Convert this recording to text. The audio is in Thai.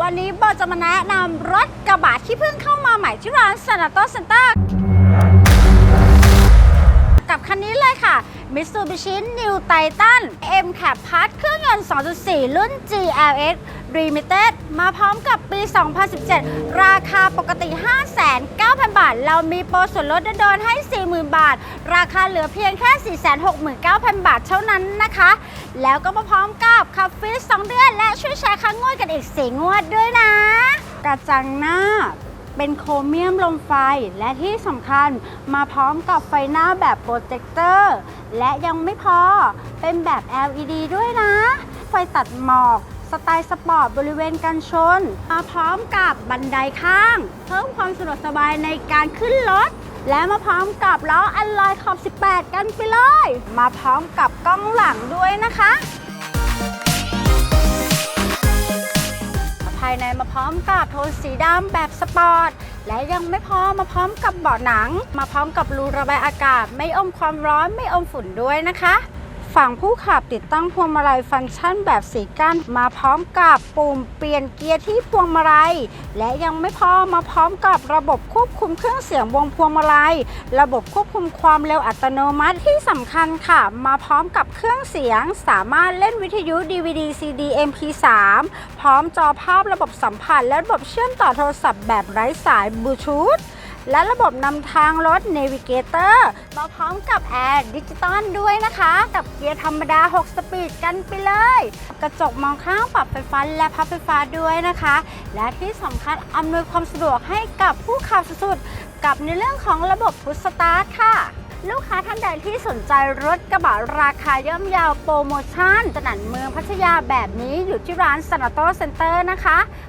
วันนี้บอจะมาแนะนำรถกระบะที่เพิ่งเข้ามาใหม่ที่ร้าน s a n a t o Center กับคันนี้เลยค่ะ Mitsubishi New Titan M Cab Plus เครื่องยนต์ 2.4 รุ่น GLX Limited มาพร้อมกับปี 2017 ราคาปกติ 5,900าท เรามีโปรส่วนลดโดนให้ 40,000 บาท ราคาเหลือเพียงแค่ 469,000 บาทเท่านั้นนะคะ แล้วก็มาพร้อมกับคับฟิส2เดือน และช่วยแชร์ค้างงวดกันอีก 4 งวดด้วยนะ กระจังหน้าเป็นโครเมียมลมไฟและที่สำคัญมาพร้อมกับไฟหน้าแบบโปรเจคเตอร์ และยังไม่พอเป็นแบบ LED ด้วยนะ ไฟตัดหมอก สไตล์สปอร์ตบริเวณกันชน มาพร้อมกับบันไดข้าง เพิ่มความสะดวกสบายในการขึ้นรถ และมาพร้อมกับล้ออัลลอยขอบ 18 กันไปเลย มาพร้อมกับกล้องหลังด้วยนะคะภายในมาพร้อมกับโทนสีดำแบบสปอร์ต และยังไม่พอมาพร้อมกับเบาะหนัง มาพร้อมกับรูระบายอากาศ ไม่อมความร้อนไม่อมฝุ่นด้วยนะคะ ฝั่งผู้ขับติดตั้งพวงมาลัยฟังก์ชันแบบสีก้านมาพร้อมกับปุ่มเปลี่ยนเกียร์ที่พวงมาลัย และยังไม่พอมาพร้อมกับระบบควบคุมเครื่องเสียงวงพวงมาลัย ระบบควบคุมความเร็วอัตโนมัติที่สำคัญค่ะ มาพร้อมกับเครื่องเสียง สามารถเล่นวิทยุ DVD CD MP3 พร้อมจอภาพระบบสัมผัสและระบบเชื่อมต่อโทรศัพท์แบบไร้สายบลูทูธ และระบบนำทางรถ Navigator มาพร้อมกับแอร์ดิจิตอลด้วยนะคะ กับเกียร์ธรรมดา 6 สปีดกันไปเลย กระจกมองข้างปรับไฟฟ้าและพับไฟฟ้าด้วยนะคะ และที่สำคัญอำนวยความสะดวกให้กับผู้ขับสุดๆ กับในเรื่องของระบบพุชสตาร์ทค่ะลูกค้าท่านใดที่สนใจรถกระบะราคาย่อมเยาวโปรโมชั่นสนันเมืองพัทยาแบบนี้อยู่ที่ร้านสนาโตเซ็นเตอร์นะคะ